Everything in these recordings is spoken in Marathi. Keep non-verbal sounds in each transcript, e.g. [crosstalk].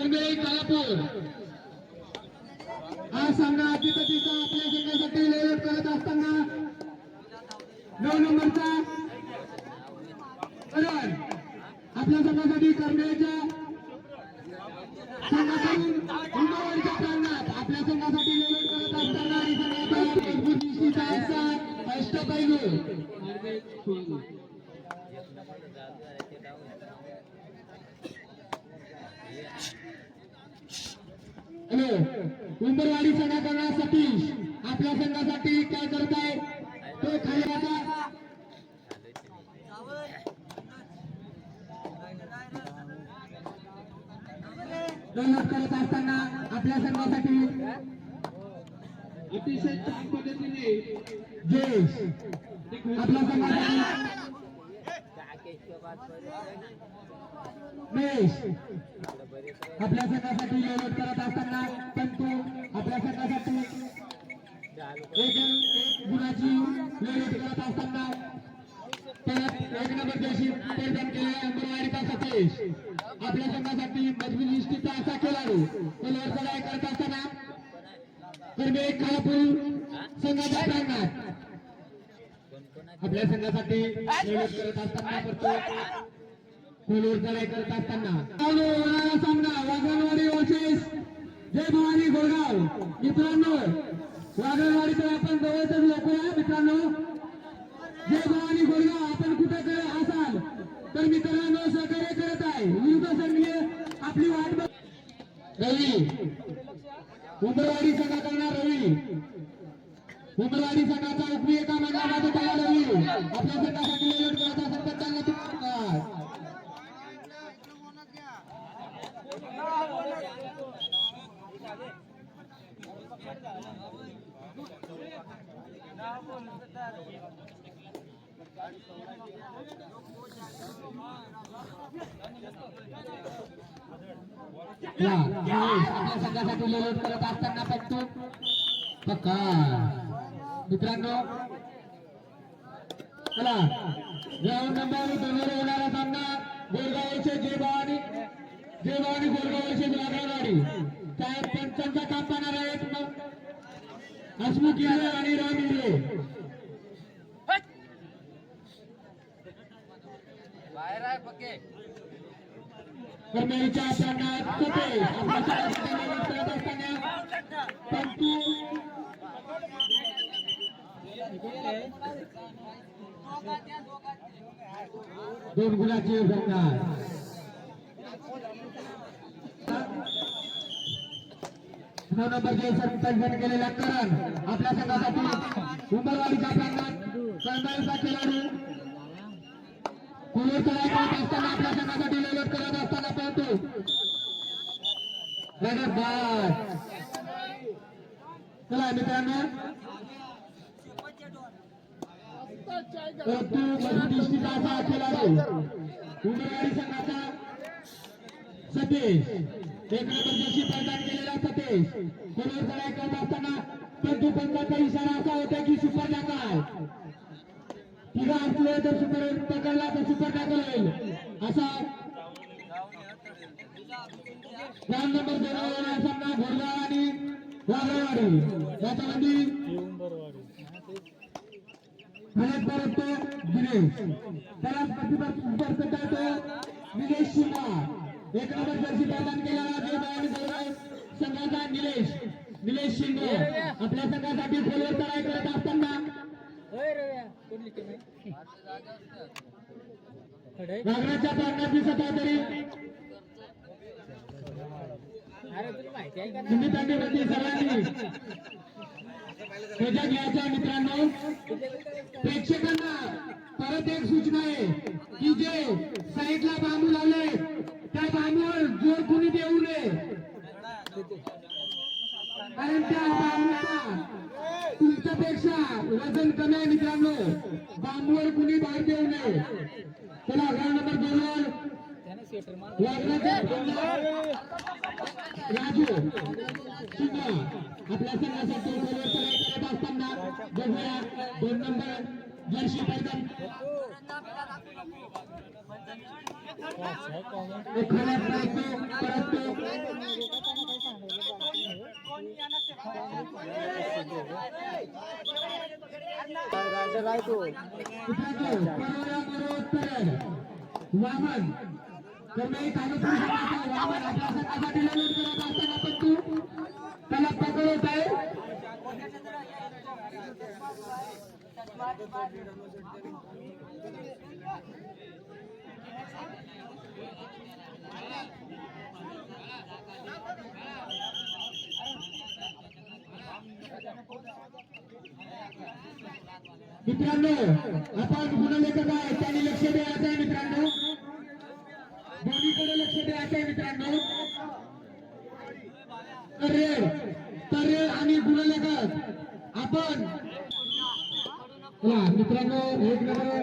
करमेळी कालापूर हा सामना तिथं आपल्या संघासाठी लेआउट करत असताना नऊ नंबरचा करण आपल्या संघासाठी करमेळच्या संघाकडून उमेदवारीच्या प्रांगणात आपल्या संघासाठी लेआउट करत असताना संघाचा मजबूत निश्चित असा अष्टपैलू. हॅलो उंबरवाडी संघाकडून सतीश आपल्या संघासाठी काय करत आहे तो खाली आता करत असताना आपल्या संघासाठी अतिशय छान पद्धतीने जयेश आपल्या संघासाठी महेश आपल्या संघासाठी निवड करत असताना परंतु आपल्या संघासाठी एक गुणाची निवड करत असताना परत एक नंबर देशी प्रदान केले अंगणवाडीचा सतीश. आपल्या संघासाठी मजबूत इष्टीचा असा खेळाडू बरोबर चढाई करत असताना कर्मे खालापूर संघाच्या प्रांगणात. आपल्या संघासाठी निवड करत असताना करतो खोलवर करत असताना. सामना जय भवानी गोळगाव मित्रांनो आपण जवळच लोक आहे मित्रांनो. जय भवानी गोळगाव आपण कुठे असाल. तर मित्रांनो सहकार्य करत आहे. विविध संघीय आपली वाट बघ- रवी. उमरवाडी संघाकडनं रवी. उमरवाडी संघाचा उपयोग एका रवी. आपल्या संघासाठी करत असेल तर त्यांना आपल्या संघासाठी निवड करत असताना फक्त पक्का मित्रांनो चला ग्राउंड नंबर दोनवर होणारा सामना गोरगावचे जय भवानी जय भवानी गोरगावचे वाघावाडी त्या पंचांचा काम पाहणार आहेत हसमुख यादव आणि राम इंद्रे बाहेर आहे कुठे? करत असताना. पंतू दोन गुलाची सरकार. नऊ नंबरचे सरपंच केलेला करण. आपल्या संघासाठी उंबरवाडीच्या प्रांगणात कर्नाळचा खेळाडू कुलूर करत असताना आपल्या संघासाठी निवड करत असताना चला मित्रांनो. परंतु असा खेळाडू संघाचा सतीश. एक नंबर प्रदान केलेला सतीश. कुलूर करत असताना परंतु पंचाचा इशारा असा होता की सुपर काय? तिघा असले तर सुपर पकडला तर सुपर टाकला जाईल असा ग्राउंड नंबर दोन सामना घोडगाव आणि वाघरवाडी याच्यामध्ये फलक परत तो दिनेश. त्याला प्रतिस्पर्ध करतो निलेश शिंगा एक नंबर जर्सी प्रदान केलेला जय भवानी संघाचा निलेश. निलेश शिंदे. आपल्या संघासाठी खोलवर तयार करत असताना. होय रव्या कुठली टीम आहे नागराच्या प्रांगणात दिसत आहे तरी. अरे तुला माहिती आहे का ना निमित्ताने सर्वांनी. त्याच्या घ्यायच्या मित्रांनो. प्रेक्षकांना परत एक सूचना आहे की जे साईडला बांबू लावले त्या बांबूवर जोर कुणी देऊ नये. कारण त्या बांबूचा तुमच्यापेक्षा वजन कमी आहे मित्रांनो. बांबूवर कुणी बाहेर देऊ नये. चला अकरा नंबर दोनवर. राजू शिंगा आपल्या संघासाठी करत असताना बघूया. दोन नंबर जर्शी पैदल एखाद्या प्रयत्न परंतु मित्रांनो, परवड्याबरोबर वामन कमी तालुका संघाचा वामन आपल्या संघासाठी लढत करत असताना पण तू त्याला पकडत आहे मित्रांनो आपण गुणलेखक आहे त्यांनी लक्ष द्यायचं आहे मित्रांनो. दोन्हीकडे लक्ष द्यायचं आहे मित्रांनो. तर्रेड तर्रेड आणि गुणलेखक. आपण मित्रांनो एक नंबर.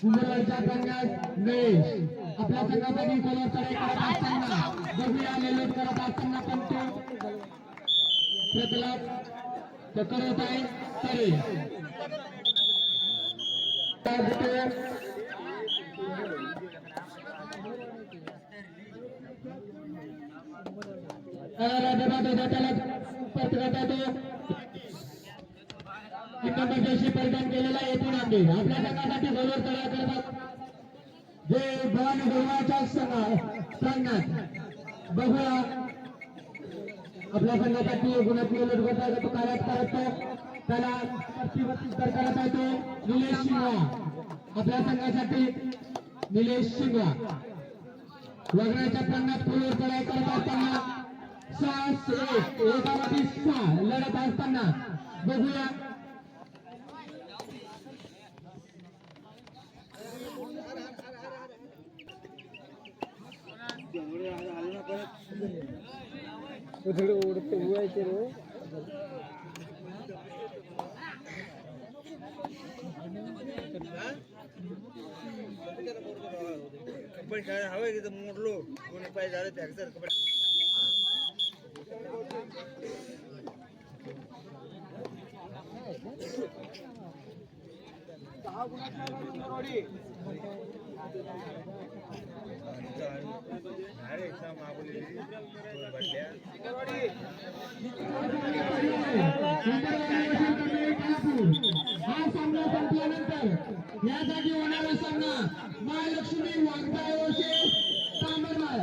कुंभवरच्या कन्यास गणेश आपल्या संघासाठी कलर चढाई करत असताना. बघूया लेलोट करत असताना पण तो प्रतलाप करत आहे. तरी परिधान केलेला एकूण आम्ही आपल्या संघासाठी बरोबर तयार करतात जे भवानी गौरवाच्या संघात बघूया आपल्या संघासाठी गुणात्मक लढवटा तो कार्यात करत त्याला प्रतिबत्तर करत आहे निलेश शिंगवा. आपल्या संघासाठी निलेश शिंगवा. वगण्याच्या पन्नास खोलीवर चढाई करत असताना सहा एक एकामध्ये सहा लढत असताना बघूया. उडते उडायचे रे कपडे खेळायला हवे की मोडलो. कोणी पाय झालं फ्रॅक्चर कपडे. अरे exam मागवली. दोन या जागी होणारा सामना महालक्ष्मी वाघबावचे तांबरमाळ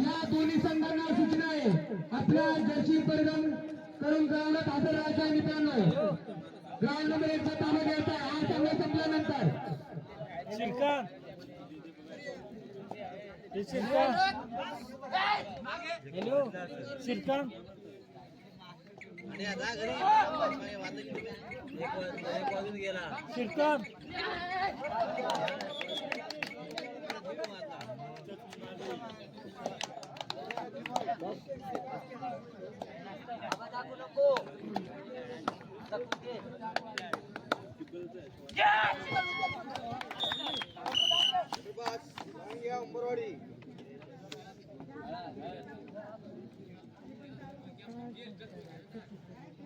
या दोन्ही संघांना सूचना आहे. आपल्या जर्सी परिधान करून ग्राउंडात हजर राहायचं आहे मित्रांनो. ग्राउंड नंबर एकचा ताबा घ्यायचा आहे. हा सामना संपल्यानंतर. हॅलो श्रीकांत. आणि आता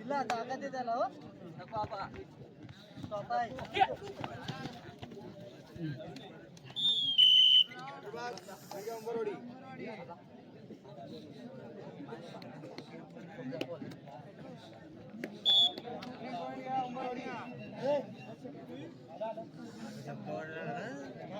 ಇಲ್ಲ ಆಗದಿದೆಲ್ಲ ಪಾಪ ಬರೋಡಿ ಬರೋಡಿ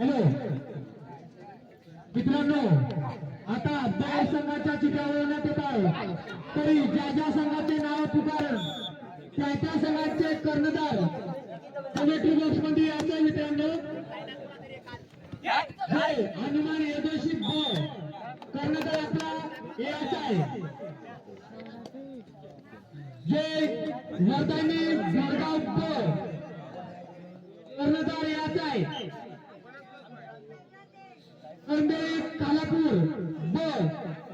हॅलो. मित्रांनो आता दोन संघाच्या चिठ्या येत आहे तरी ज्या ज्या संघाचे नाव पुकारण त्या त्या संघाचे कर्णधार कमेंट्री बॉक्समध्ये यायचे मित्रांनो. हाय हनुमान यदोशी ब कर्णधार आपला यायचा आहे. जय वर्धानी जळगाव ब कर्णधार यायचा आहे. कर्मदेवी कालापूर ब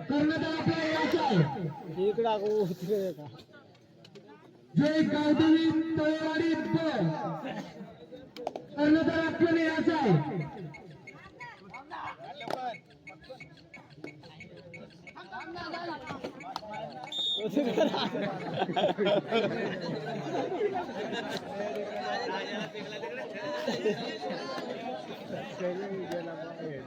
कर्णधार आपला यायचा आहे. जय गावदेवी तळेवाडी ब. कर्णधार आपल्याला यायचा आहे [laughs] जय गवाली शरदनगर ब कर्णधार आपल्याला यायचा आहे जय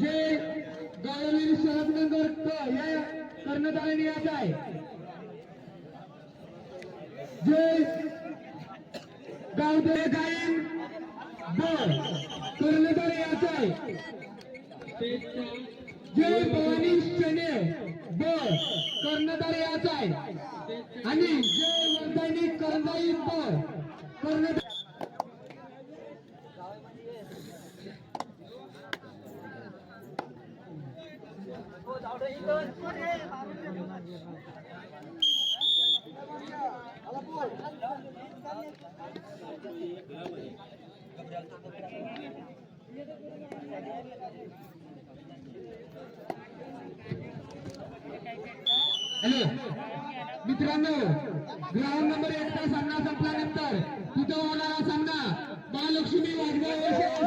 जय गावली शरदनगर क या कर्णधाराने यायचा आहे. जय गावदे गायन ब कर्णधार याचा जय भवानी सेने ब कर्णधार याचा आहे आणि जय वर्धानी करंजाई ब कर्णधार हॅलो. मित्रांनो ग्राउंड नंबर एकचा सामना संपल्यानंतर तिथं होणारा सामना महालक्ष्मी वाघगाव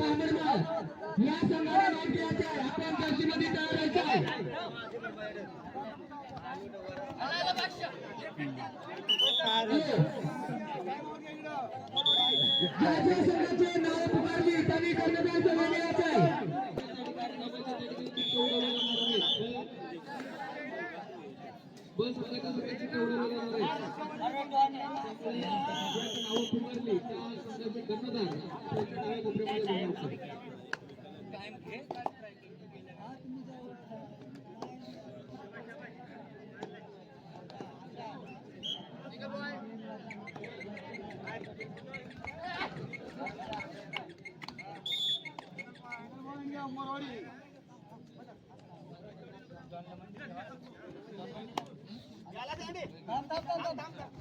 तामिळनाड या संघाला माहिती असेल आपण जर्सीमध्ये तयार व्हायचं आहे हॅलो. ज्या ज्या संघाचे नाव पुकारली त्यांनी कर्णधार संघाने यायचं आहे थांब थांब थांब थांब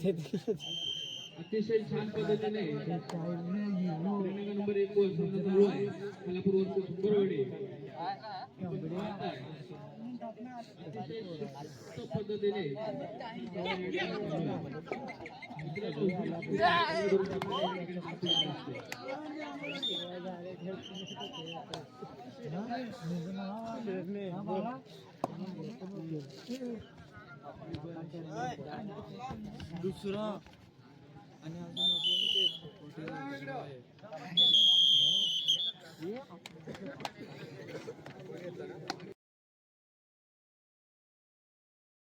अतिशय छान पद्धतीने नंबर एक कोल्हापूर [laughs] [laughs] दुसरा आणि अजून आपलं ते कुठे